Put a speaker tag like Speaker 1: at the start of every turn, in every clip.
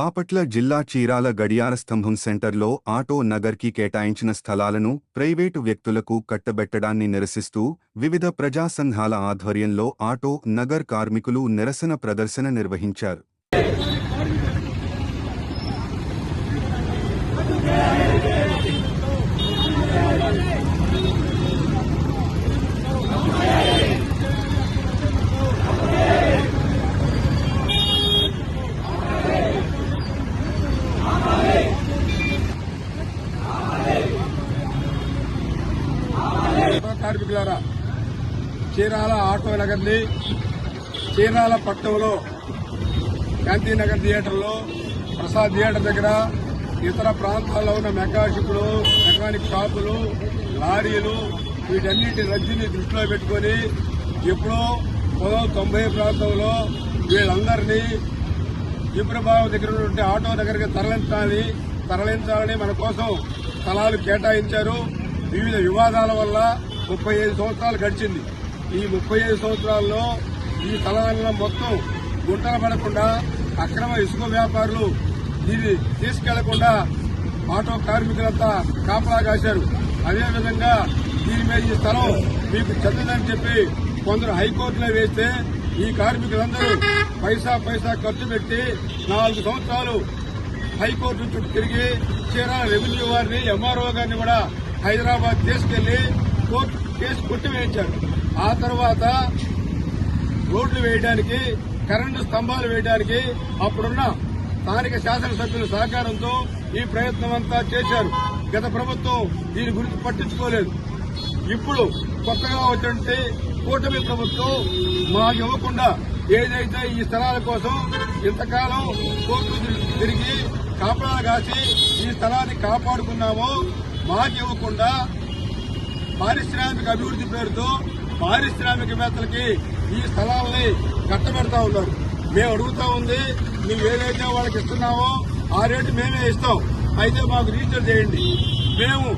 Speaker 1: బాపట్ల జిల్లా చీరాల గడియార స్తంభం సెంటర్లో ఆటో నగర్కి కేటాయించిన స్థలాలను ప్రైవేటు వ్యక్తులకు కట్టబెట్టడాన్ని నిరసిస్తూ వివిధ ప్రజా సంఘాల ఆధ్వర్యంలో ఆటో నగర్ కార్మికులు నిరసన ప్రదర్శన నిర్వహించారు
Speaker 2: ఆటో కార్మికులారా చీరాల ఆటో నగర్ని చీరాల పట్టణంలో గాంధీనగర్ థియేటర్లో ప్రసాద్ థియేటర్ దగ్గర ఇతర ప్రాంతాల్లో ఉన్న మెకానిక్లు మెకానిక్ షాపులు లారీలు వీటన్నిటి రద్దీని దృష్టిలో పెట్టుకొని ఎప్పుడో పంతొమ్మిది తొంభై ప్రాంతంలో వీళ్ళందరినీ జిబ్రబాబు దగ్గర ఉన్నటువంటి ఆటో దగ్గరికి తరలించాలని తరలించాలని మన కోసం స్థలాలు కేటాయించారు. వివిధ వివాదాల వల్ల ముప్పై ఐదు సంవత్సరాలు గడిచింది. ఈ ముప్పై ఐదు సంవత్సరాల్లో ఈ తెలంగాణలో మొత్తం గుంటలు పడకుండా అక్రమ ఇసుక వ్యాపారులు దీన్ని తీసుకెళ్ళకుండా ఆటో కార్మికులంతా కాపలా కాశారు. అదేవిధంగా దీని మీద ఈ స్థలం మీకు చెందదని చెప్పి కొందరు హైకోర్టులో వేస్తే ఈ కార్మికులందరూ పైసా పైసా ఖర్చు పెట్టి నాలుగు సంవత్సరాలు హైకోర్టు చుట్టూ తిరిగి చీరాల రెవెన్యూ వారిని ఎంఆర్ఓ గారిని కూడా హైదరాబాద్ తీసుకెళ్ళి కోర్టు కేసు కొట్టివేయించారు. ఆ తర్వాత రోడ్లు వేయడానికి కరెంటు స్తంభాలు వేయడానికి అప్పుడున్న స్థానిక శాసనసభ్యుల సహకారంతో ఈ ప్రయత్నం అంతా చేశారు. గత ప్రభుత్వం దీని గురించి పట్టించుకోలేదు. ఇప్పుడు కొత్తగా వచ్చినటువంటి కూటమి ప్రభుత్వం మాకు ఇవ్వకుండా ఏదైతే ఈ స్థలాల కోసం ఇంతకాలం కోర్టు తిరిగి కాపలా కాసి ఈ స్థలాన్ని కాపాడుకున్నామో మాకు ఇవ్వకుండా పారిశ్రామిక అభివృద్ది పేరుతో పారిశ్రామికవేత్తలకి ఈ స్థలాల్ని కట్టబెడతా ఉన్నారు. మేము అడుగుతా ఉంది నువ్వు ఏదైతే వాళ్ళకి ఇస్తున్నావో ఆ రేటు మేమే ఇస్తాం. అయితే మాకు రిజిస్టర్ చేయండి. మేము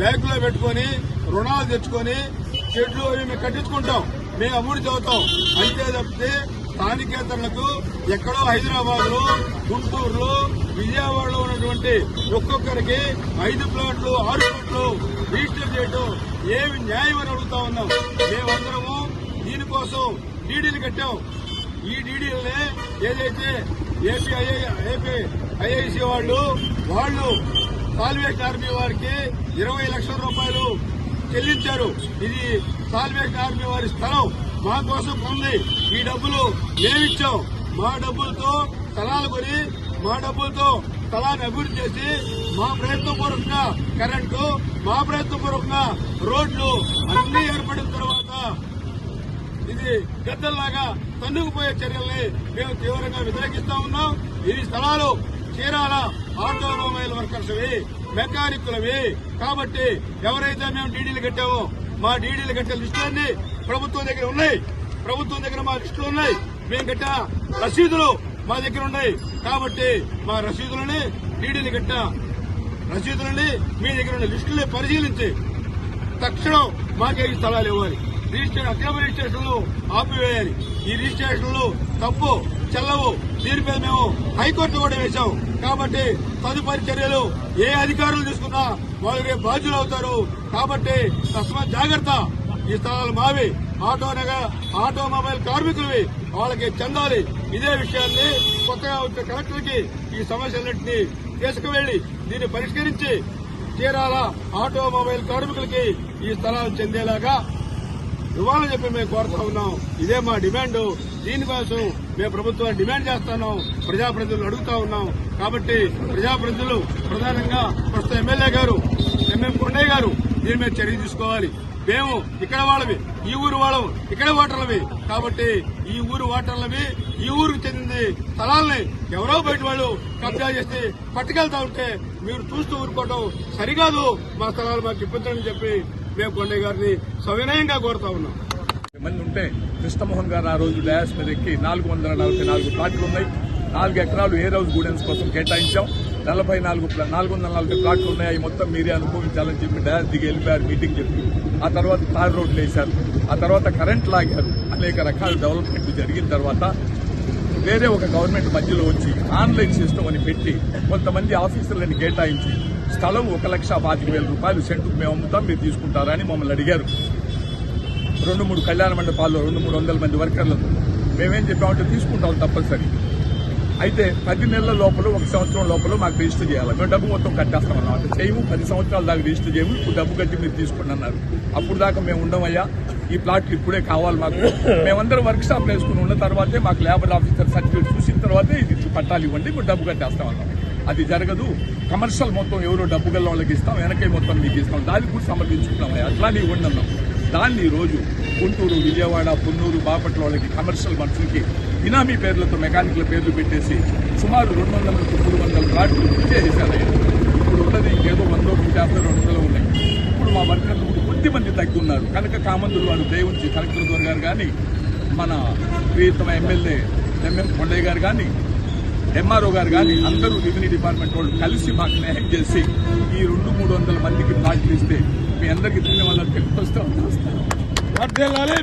Speaker 2: బ్యాంకులో పెట్టుకొని రుణాలు తెచ్చుకొని చెట్లు అవి మేము కట్టించుకుంటాం. మేము అమ్ముడు చదువుతాం. అంతే తప్పితే స్థానికేతరులకు ఎక్కడో హైదరాబాద్లో గుంటూరులో విజయవాడలో ఉన్నటువంటి ఒక్కొక్కరికి ఐదు ప్లాట్లు ఆరు ప్లాట్లు రిజిస్టర్ చేయటం ఏమి న్యాయం అని అడుగుతా ఉన్నాం. మేమందరము దీనికోసం డీడీలు కట్టాం. ఈ డీడీలనే ఏదైతే ఏపీ ఏపీ ఐఐసి వాళ్ళు వాళ్ళు సాల్వేట్ ఆర్మీ వారికి ఇరవై లక్షల రూపాయలు చెల్లించారు. ఇది సాల్వేట్ ఆర్మీ వారి స్థలం. మా కోసం ఉంది. ఈ డబ్బులు మేమిచ్చాం మా డబ్బులతో స్థలాలు కొని మా డబ్బులతో స్థలాన్ని అభివృద్ధి చేసి మా ప్రయత్నపూర్వకంగా కరెంటు మా ప్రయత్నపూర్వకంగా రోడ్లు అన్ని ఏర్పడిన తర్వాత ఇది గద్దల్లాగా తన్నుకుపోయే చర్యల్ని మేము తీవ్రంగా వ్యతిరేకిస్తా ఉన్నాం. ఈ స్థలాలు చీరాల ఆటోమొబైల్ వర్కర్స్వి మెకానిక్లవి కాబట్టి ఎవరైతే మేము డీడీలు కట్టామో మా డీడీలు కట్టే లిస్టులన్నీ ప్రభుత్వం దగ్గర ఉన్నాయి. ప్రభుత్వం దగ్గర మా లిస్టులు ఉన్నాయి. మేము గట్టా రసీదులు మా దగ్గర ఉన్నాయి. కాబట్టి మా రసీదులని డీడీలు గట్ట రసీదులని మీ దగ్గర ఉన్న లిస్టుల్ని పరిశీలించి తక్షణం మాకే ఈ స్థలాలు ఇవ్వాలి. రిజిస్ట్రేషన్ అక్రమ రిజిస్ట్రేషన్లు ఆపివేయాలి. ఈ రిజిస్ట్రేషన్లు తప్పు చెల్లవు దీని మీద మేము హైకోర్టు కూడా వేశాం. కాబట్టి తదుపరి చర్యలు ఏ అధికారులు తీసుకున్నా వాళ్ళు రేపు బాధ్యులు అవుతారు కాబట్టి తస్మ జాగ్రత్త. ఈ స్థలాలు మావి. ఆటో నగర్ ఆటోమొబైల్ కార్మికులవి వాళ్ళకి చెందాలి. ఇదే విషయాన్ని కొత్తగా వచ్చే కలెక్టర్కి ఈ సమస్యలన్నింటినీ తీసుకువెళ్ళి దీన్ని పరిష్కరించి చీరాల ఆటోమొబైల్ కార్మికులకి ఈ స్థలాలు చెందేలాగా ఇవ్వాలని చెప్పి మేము కోరుతా ఉన్నాం. ఇదే మా డిమాండ్. దీనికోసం మేము ప్రభుత్వాన్ని డిమాండ్ చేస్తున్నాం ప్రజాప్రతినిధులు అడుగుతా ఉన్నాం. కాబట్టి ప్రజాప్రతినిధులు ప్రధానంగా ప్రస్తుత ఎమ్మెల్యే గారు ఎంఎం కొండయ్య గారు దీని మీద చర్య తీసుకోవాలి. మేము ఇక్కడ వాళ్ళవి ఈ ఊరు వాళ్ళం ఇక్కడ ఓటర్లవి కాబట్టి ఈ ఊరు ఓటర్లవి ఈ ఊరికి చెందింది స్థలాల్ని ఎవరో బయట వాళ్ళు కబ్జా చేసి పట్టుకెళ్తా ఉంటే మీరు చూస్తూ ఊరుకోవడం సరికాదు. మా స్థలాలు మాకు ఇప్పించని చెప్పి మేము కొండయ్య గారిని సవినయంగా కోరుతా ఉన్నాం.
Speaker 3: మంది ఉంటే కృష్ణమోహన్ గారు ఆ రోజు డయాస్ మీద ఎక్కి నాలుగు వందల నలభై నాలుగు ప్లాట్లు ఉన్నాయి. నాలుగు ఎకరాలు ఏ హౌస్ గూడెన్స్ కోసం కేటాయించాం. నలభై నాలుగు నాలుగు వందల నలభై ప్లాట్లు ఉన్నాయి అవి మొత్తం మీరే అనుభవించాలని చెప్పి డయాస్ దిగి వెళ్ళిపోయారు మీటింగ్ చెప్పి. ఆ తర్వాత తార్ రోడ్లు వేశారు. ఆ తర్వాత కరెంట్ లాగారు. అనేక రకాల డెవలప్మెంట్లు జరిగిన తర్వాత వేరే ఒక గవర్నమెంట్ మధ్యలో వచ్చి ఆన్లైన్ సిస్టమ్ అని పెట్టి కొంతమంది ఆఫీసర్లను కేటాయించి స్థలం ఒక లక్ష పాతిక వేల రూపాయలు సెంటుకు మేము అమ్ముతాం మీరు తీసుకుంటారని మమ్మల్ని అడిగారు. రెండు మూడు కళ్యాణ మండపాల్లో రెండు మూడు వందల మంది వర్కర్లతో మేమేం చెప్పామంటే తీసుకుంటాం తప్పనిసరి. అయితే పది నెలల లోపల ఒక సంవత్సరం లోపల మాకు రిజిస్టర్ చేయాలి. మేము డబ్బు మొత్తం కట్టేస్తాం అన్నమాట చేయము పది సంవత్సరాల దాకా రిజిస్టర్ చేయము ఇప్పుడు డబ్బు కట్టి మీరు తీసుకోండి అన్నారు. అప్పుడు దాకా మేము ఉండమయ్యా. ఈ ప్లాట్లు ఇప్పుడే కావాలి మాకు. మేమందరం వర్క్ షాప్ వేసుకుని ఉన్న తర్వాతే మాకు లేబర్ ఆఫీసర్ సర్టిఫికేట్ చూసిన తర్వాతే ఇది పట్టాలు ఇవ్వండి ఇప్పుడు డబ్బు కట్టేస్తాం అన్నాం. అది జరగదు. కమర్షియల్ మొత్తం ఎవరో డబ్బు గల్ల వాళ్ళకి ఇస్తాం వెనకే మొత్తం మీకు ఇస్తాం. దాని కూడా సమర్థించుకున్నామయ్యా అట్లానే ఇవ్వండి ఉండన్నాం దాన్ని ఈరోజు రోజు గుంటూరు విజయవాడ పున్నూరు బాపట్ల వాళ్ళకి కమర్షియల్ మనుషులకి బినామీ పేర్లతో మెకానికల్ పేర్లు పెట్టేసి సుమారు రెండు వందల నుంచి మూడు వందల ప్లాట్లు చేసేసారు ఇప్పుడు ఉన్నది ఇంకేదో వంద నూట యాభై రెండు వందలు ఉన్నాయి. ఇప్పుడు మా వర్కర్లు కూడా కొద్ది మంది తగ్గున్నారు. కనుక కామందులు వారు దేవుంచి కలెక్టర్ గారు గారు కానీ మన ప్రియతమ ఎమ్మెల్యే ఎంఎం కొండయ్య గారు కానీ ఎంఆర్ఓ గారు కానీ అందరూ రెవెన్యూ డిపార్ట్మెంట్ వాళ్ళు కలిసి మాకు న్యాయం చేసి ఈ రెండు మూడు వందల మందికి ప్లాట్లు ఇస్తే మీ అందరికీ ధన్యవాదాలు తెలుపుతూ వస్తాం
Speaker 2: వర్ధిల్లాలి